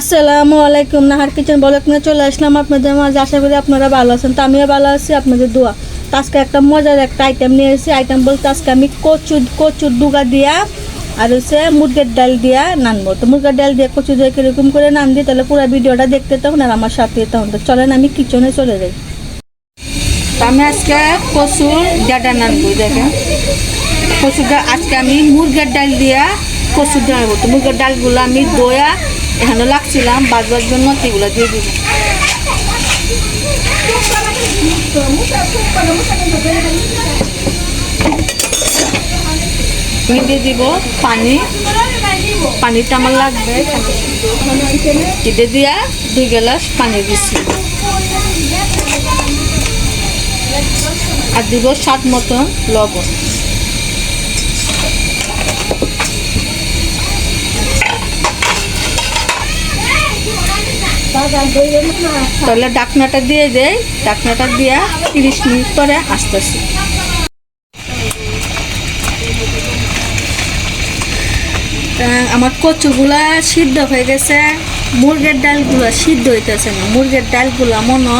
আসসালামু আলাইকুম, নাহার কিচেন বলক নিয়ে চলে আসলাম আপনাদের মাঝে। আশা করি আপনারা ভালো আছেন, তো আমিও ভালো আছি, আপনাদের দোয়া। তো আজকে একটা মজার একটা আইটেম নিয়ে এসেছি। আইটেম বলতে আজকে আমি কচু, কচুর ডুগা দিয়া আর হচ্ছে মুরগের ডাল দিয়া নানবো। তো মুরগের ডাল দিয়ে কচু দিয়ে কীরকম করে নান দিই তাহলে পুরো ভিডিওটা দেখতে তখন আর আমার সাথে তখন তো চলেন আমি কিচেনে চলে যাই। আমি আজকে কচুর ডাটা নানবো, দেখেন। ডাল আজকে আমি মুরগের ডাল দিয়া কচুর ডাল আনব। তো ডালগুলো আমি দইয়া এখানে লাগছিলাম, বাজবার জন্য তো দিয়ে দিব। আমি দিয়ে দিব পানি। পানিটা আমার লাগবে। এটা দিয়া দুই গ্লাস পানি দিচ্ছি আর দিব স্বাদ মতন লবণ। তাহলে ডাকনাটা দিয়ে দেয় ডাকনাটা দিয়া তিরিশ মিনিট পরে আসতেছি। আমার কচুগুলা সিদ্ধ হয়ে গেছে, মুরগের ডালগুলো সিদ্ধ হইতেছে না। মুরগের ডালগুলো মনে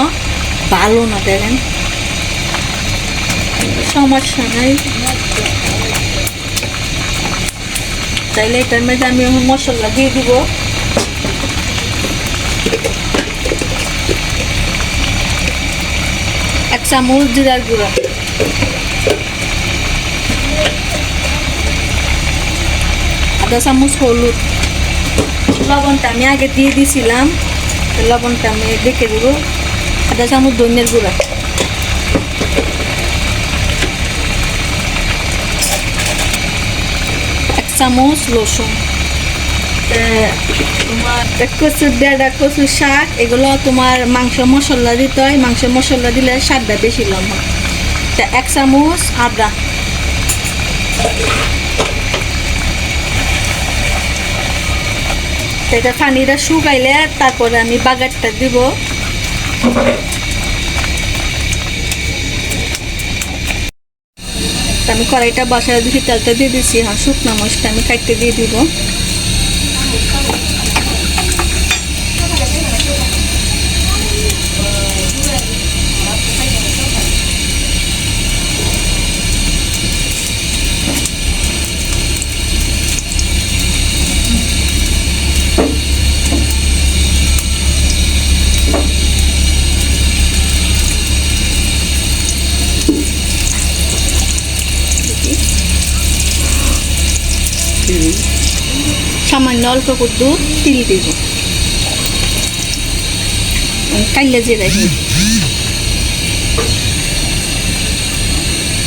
ভালো না, দেখেন। সমস্যা নাই। তাইলে এটার মধ্যে আমি মশলা দিয়ে দিব। এক চামচ জিরার গুঁড়া। আধা চামচ হলুদ। লবণটা আমি আগে দিয়ে দিয়েছিলাম তো লবণটা আমি দেখে দিব। আধা চামচ ধনিয়ার গুঁড়া। এক চামচ রসুন। তোমার কচুর শাক, এগুলো তোমার মাংস মশলা দিতে হয়। মাংস মশলা দিলে স্বাদটা বেশি লম্বা। তা এক চামচ আদা। এটা পানিটা শুকাইলে তারপরে আমি বাগারটা দিব। আমি কড়াইটা বসায় দিচ্ছি তেলটা দিয়ে দিচ্ছি হ্যাঁ শুকনো মরিচটা আমি কাটতে দিয়ে দিব। Come সামান্য অল্প কুদ্দু তিল দিব। কাইলে যে দেখি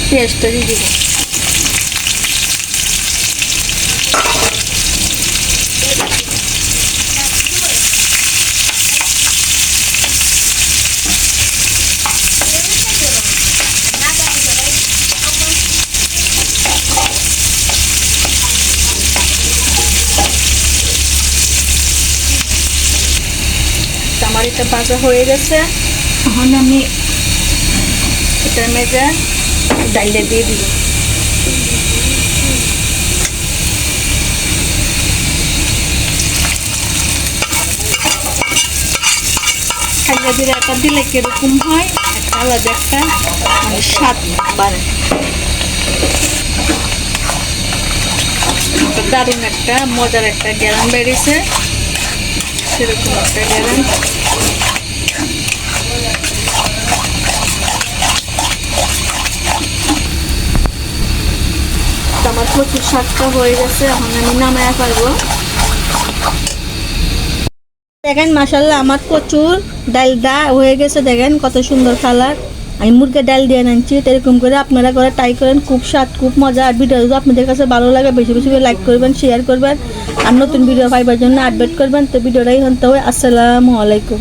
পেঁয়াজটা দিয়ে দিব। এটা ভাজা হয়ে গেছে। এখন আমি এটার মেজে ডাইলে দিয়ে দিব। খাইলে দিলে একটা দিলে কীরকম হয়, একটা আলাদা একটা মানে স্বাদ বাড়ে। দারুণ একটা, মজার একটা গ্যারান বেরিয়েছে। সেরকম একটা গ্যারান আমার প্রচুর শাকটা হয়ে গেছে, এখন আমি নামায়া পারব দেখেন মাসাল্লাহ আমার প্রচুর কচুর ডালটা হয়ে গেছে, দেখেন, কত সুন্দর কালার আমি মুরগের ডাল দিয়ে আনছি এরকম করে আপনারা করে ট্রাই করেন, খুব স্বাদ, খুব মজা। আর ভিডিও আপনাদের কাছে ভালো লাগে, বেশি বেশি করে লাইক করবেন শেয়ার করবেন। আর নতুন ভিডিও পাইবার জন্য আপডেট করবেন। তো ভিডিওটাই হতে হবে আসসালামু আলাইকুম।